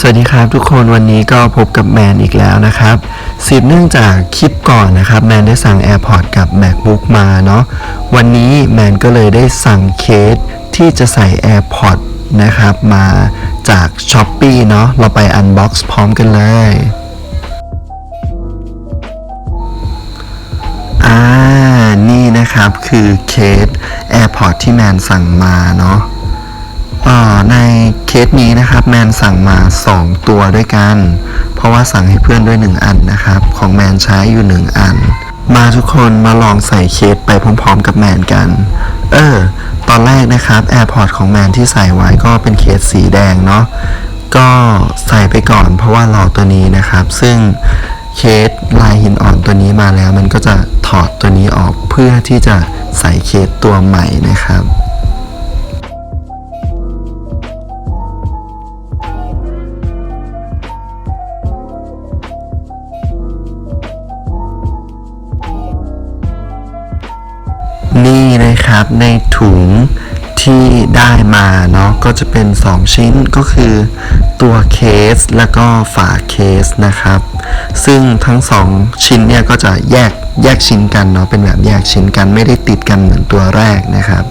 สวัสดีครับทุกคนวันนี้ก็พบกับแมนอีกแล้วนะครับสืบเนื่องจากคลิปก่อนนะครับ แมนได้สั่ง AirPod กับ MacBook มาเนาะวันนี้แมนก็เลยได้สั่งเคสที่จะใส่ AirPod นะครับ มาจาก s h อ p e e เนาะเราไป Unbox พร้อมกันเลยอ่านี่นะครับคือเคส AirPod ที่แมนสั่งมาเนาะ สนี้นะครับแมนสั่งมา 2 ตัวด้วยกัน เพราะว่าสั่งให้เพื่อนด้วย 1 อันนะครับ ของแมนใช้อยู่ 1 อัน มาทุกคนมาลองใส่เคสไปพร้อมๆกับแมนกัน เออ ตอนแรกนะครับ AirPod ของแมนที่ใส่ไว้ก็เป็นเคสสีแดงเนาะก็ใส่ไปก่อนเพราะว่ารอตัวนี้นะครับ ซึ่งเคสลายหินอ่อนตัวนี้มาแล้ว มันก็จะถอดตัวนี้ออกเพื่อที่จะใส่เคสตัวใหม่นะครับ นะครับในถุงที่ได้มาเนาะก็จะเป็น 2 ชิ้นก็คือตัวเคสแล้วก็ฝาเคสนะครับ ซึ่งทั้ง 2 ชิ้นเนี่ยก็จะแยกแยกชิ้นกันเนาะเป็นแบบแยกชิ้นกันไม่ได้ติดกันเหมือนตัวแรกนะครับ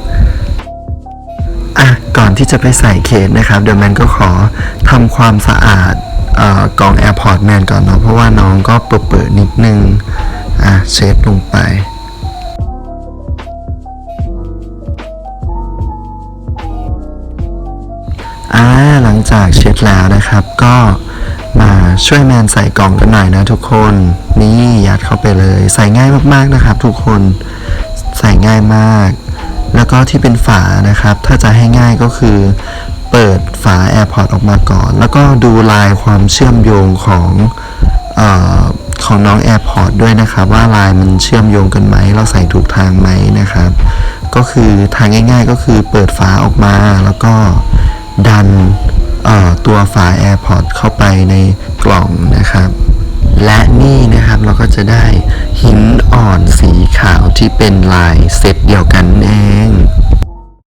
อะก่อนที่จะไปใส่เคสนะครับเดี๋ยวแมนก็ขอทำความสะอาดอ่อกล่อง AirPod แมนก่อนเนาะเพราะว่าน้องก็เปื้อนๆนิดนึงอะเช็ดลงไป อ่าหลังจากเช็ดแล้วนะครับ ก็มาช่วยแมนใส่กล่องกันหน่อยนะทุกคนนี่ยัดเข้าไปเลย ใส่ง่ายมากๆนะครับ ทุกคนใส่ง่ายมาก แล้วก็ที่เป็นฝานะครับ ถ้าจะให้ง่ายก็คือเปิดฝา AirPod ออกมาก่อน แล้วก็ดูลายความเชื่อมโยงของออของน้อง AirPod ด้วยนะครับ ว่าลายมันเชื่อมโยงกันไหม เราใส่ถูกทางไหมนะครับ ก็คือทางง่าย ๆ ก็คือเปิดฝาออกมาแล้วก็ ดันตัวฝา AirPod เข้าไปในกล่องนะครับ และนี่นะครับเราก็จะได้หินอ่อนสีขาวที่เป็นลายเซตเดียวกันเอง